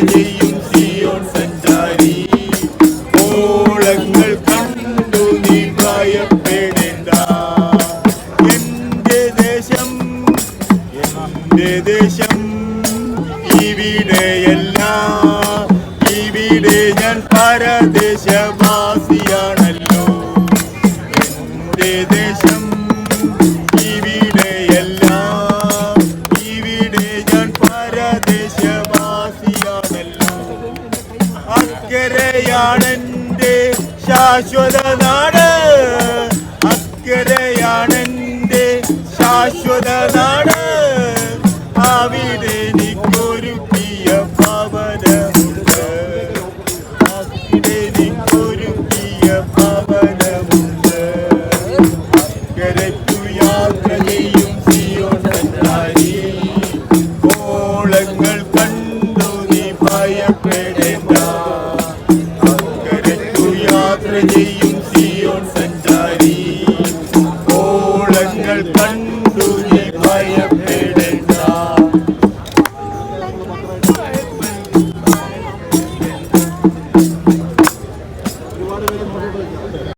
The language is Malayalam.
ചെയ്യും സിയോൺ സഞ്ചാരി. കണ്ടു എന്റെ ദേശം എന്റെ ദേശം ഇവിടെ ഞാൻ പരദേശവാസിയാണല്ലോ. എന്റെ ദേശം അക്കരയാണെന്റെ ശാശ്വത നാട്. അക്കരയാണെന്റെ ശാശ്വത നാട്. അവിടെ എനിക്കൊരുക്കിയ പവനമുണ്ട്. അവിടെ എനിക്കൊരുക്കിയ പവനമുണ്ട്. അക്കരയ്ക്കു செய்யும் சியோன் சஞ்சாரி. கோலங்கள் கண்டுயி பயப்பெடுத்தார்